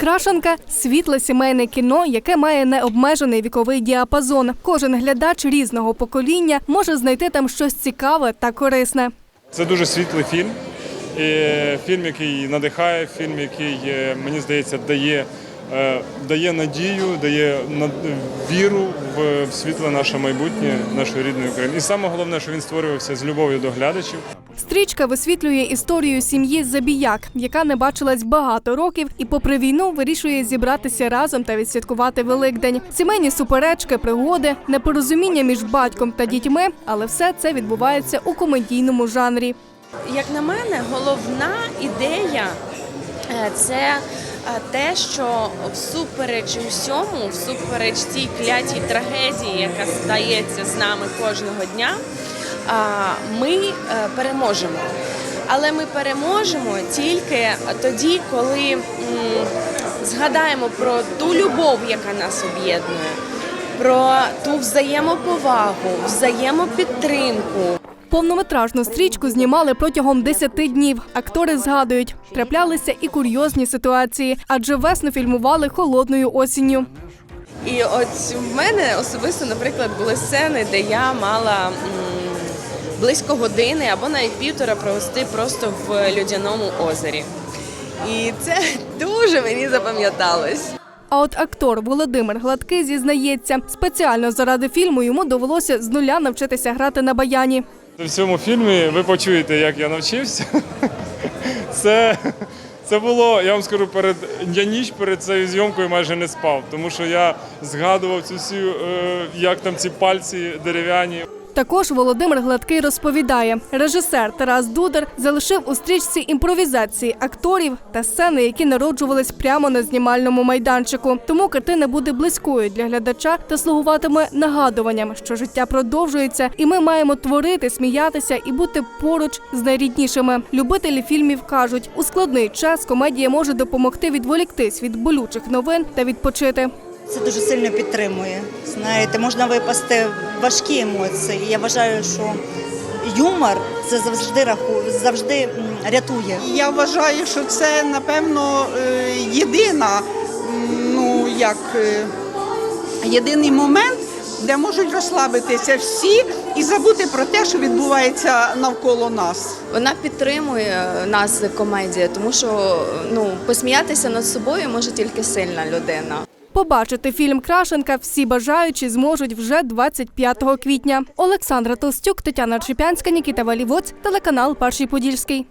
Крашенка світле сімейне кіно, яке має необмежений віковий діапазон. Кожен глядач різного покоління може знайти там щось цікаве та корисне. Це дуже світлий фільм. І фільм, який надихає, фільм, який, е, мені здається, дає, е, дає надію, дає віру в світле наше майбутнє, нашої рідної України. І саме головне, що він створювався з любов'ю до глядачів. Стрічка висвітлює історію сім'ї Забіяк, яка не бачилась багато років, і попри війну вирішує зібратися разом та відсвяткувати Великдень. Сімейні суперечки, пригоди, непорозуміння між батьком та дітьми, але все це відбувається у комедійному жанрі. Як на мене, головна ідея е, це е, те, що всупереч усьому, всупереч тій клятій трагедії, яка стається з нами кожного дня, ми е, переможемо. Але ми переможемо тільки тоді, коли м, згадаємо про ту любов, яка нас об'єднує, про ту взаємоповагу, взаємопідтримку. Повнометражну стрічку знімали протягом 10 днів. Актори згадують, траплялися і курйозні ситуації, адже весну фільмували холодною осінню. І от в мене особисто, наприклад, були сцени, де я мала м, близько години або навіть півтора провести просто в людяному озері. І це дуже мені запам'яталось. А от актор Володимир Гладкий зізнається, спеціально заради фільму йому довелося з нуля навчитися грати на баяні. В цьому фільмі ви почуєте, як я навчився. Це, це було, я вам скажу, перед я ніч перед цією зйомкою майже не спав, тому що я згадував цю всю, е, як там ці пальці дерев'яні. Також Володимир Гладкий розповідає, режисер Тарас Дудар залишив у стрічці імпровізації акторів та сцени, які народжувались прямо на знімальному майданчику. Тому картина буде близькою для глядача та слугуватиме нагадуванням, що життя продовжується, і ми маємо творити, сміятися і бути поруч з найріднішими. Любителі фільмів кажуть, у складний час комедія може допомогти відволіктись від болючих новин та відпочити. Це дуже сильно підтримує. Знаєте, можна випасти важкі емоції. Я вважаю, що юмор це завжди раху, завжди рятує. Я вважаю, що це напевно е, єдина, ну як е, єдиний момент, де можуть розслабитися всі і забути про те, що відбувається навколо нас. Вона підтримує нас комедія, тому що ну посміятися над собою може тільки сильна людина. Побачити фільм Крашенка всі бажаючі зможуть вже 25 квітня. Олександра Толстюк, Тетяна Чепянська, Нікіта Валівоць, телеканал Перший Подільський.